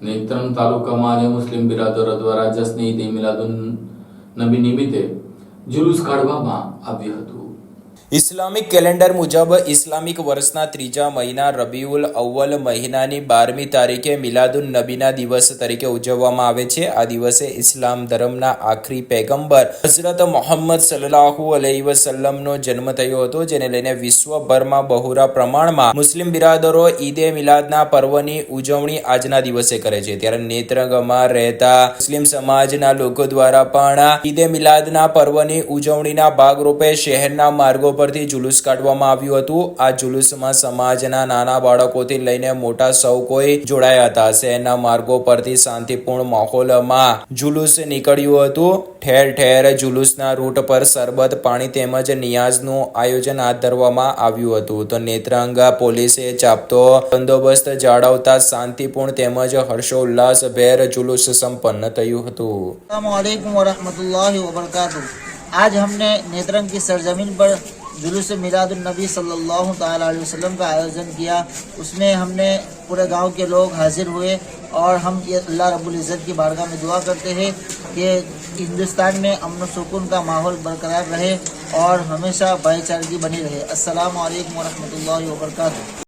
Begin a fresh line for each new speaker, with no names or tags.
નેત્રંગ તાલુકામાં આજે મુસ્લિમ બિરાદરો દ્વારા જશ્ન ઈદ મિલાદુન નબી નિમિત્તે જુલુસ કાઢવામાં આવ્યું હતું.
ઇસ્લામિક કેલેન્ડર મુજબ ઇસ્લામિક વર્ષના ત્રીજા મહિના રબીઉલ અવ્વલ મહિનાની બારમી તારીખે મિલાદુન નબીના દિવસ તરીકે ઉજવવામાં આવે છે. આ દિવસે ઇસ્લામ ધર્મના આખરી પેગંબર હઝરત મોહમ્મદ સલ્લાહુ અલહી વસલ્લમનો જન્મ થયો હતો, જેને લઈને વિશ્વભરમાં બહુરા પ્રમાણમાં મુસ્લિમ બિરાદરો ઈદે મિલાદના પર્વની ઉજવણી આજના દિવસે કરે છે. ત્યારે નેત્રંગમાં રહેતા મુસ્લિમ સમાજના લોકો દ્વારા પણ ઈદે મિલાદના પર્વની ઉજવણીના ભાગરૂપે શહેરના માર્ગો પરથી જુલુસ કાઢવામાં આવ્યું હતું. આ જુલુસમાં સમાજના નાના બાળકોથી લઈને મોટા સૌ કોઈ જોડાયા હતા. શહેરના માર્ગો પરથી શાંતિપૂર્ણ માહોલમાં જુલુસ નીકળ્યું હતું. ઠેર ઠેર જુલુસના રૂટ પર સરબત પાણી તેમજ નિયાઝનું આયોજન હાથ ધરવામાં આવ્યું હતું. તો નેત્રંગ પોલીસે ચાપતો બંદોબસ્ત જાળવતા શાંતિપૂર્ણ તેમજ હર્ષોલ્લાસભેર જુલુસ સંપન્ન થયું હતું.
آج ہم نے نیترنگ کی سرزمین پر جلوس میلاد النبی صلی اللہ تعالیٰ علیہ وسلم کا آیوجن کیا۔ اس میں ہم نے پورے گاؤں کے لوگ حاضر ہوئے اور ہم یہ اللہ رب العزت کی بارگاہ میں دعا کرتے ہیں کہ ہندوستان میں امن و سکون کا ماحول برقرار رہے اور ہمیشہ بھائی چارگی بنی رہے۔ السلام علیکم ورحمۃ اللہ وبرکاتہ۔